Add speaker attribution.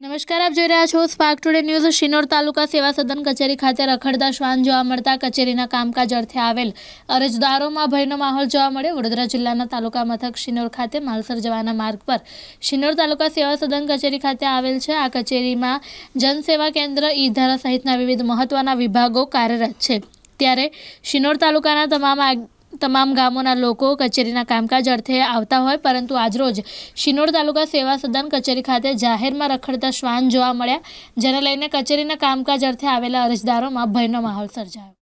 Speaker 1: નમસ્કાર, આપ જોઈ રહ્યા છો Spark Today News Shinor taluka સેવા સદન કચેરી ખાતે રખડતા શ્વાન જોવા મળતા કચેરીના કામકાજ અર્થે આવેલ અરજદારોમાં ભયનો માહોલ જોવા મળ્યો. વડોદરા જિલ્લાના તાલુકા મથક શિનોર ખાતે માલસર જવાના માર્ગ પર શિનોર તાલુકા સેવા સદન કચેરી ખાતે આવેલ છે. આ કચેરીમાં જનસેવા કેન્દ્ર ઈ ધારા સહિતના વિવિધ મહત્વના વિભાગો કાર્યરત છે. ત્યારે શિનોર તાલુકાના તમામ તમામ ગામોના લોકો કચેરીના કામકાજ અર્થે આવતા હોય, પરંતુ આજરોજ શિનોર તાલુકા સેવા સદન કચેરી ખાતે જાહેરમાં રખડતા શ્વાન જોવા મળ્યા, જેને લઈને કચેરીના કામકાજ અર્થે આવેલા અરજદારોમાં ભયનો માહોલ સર્જાયો.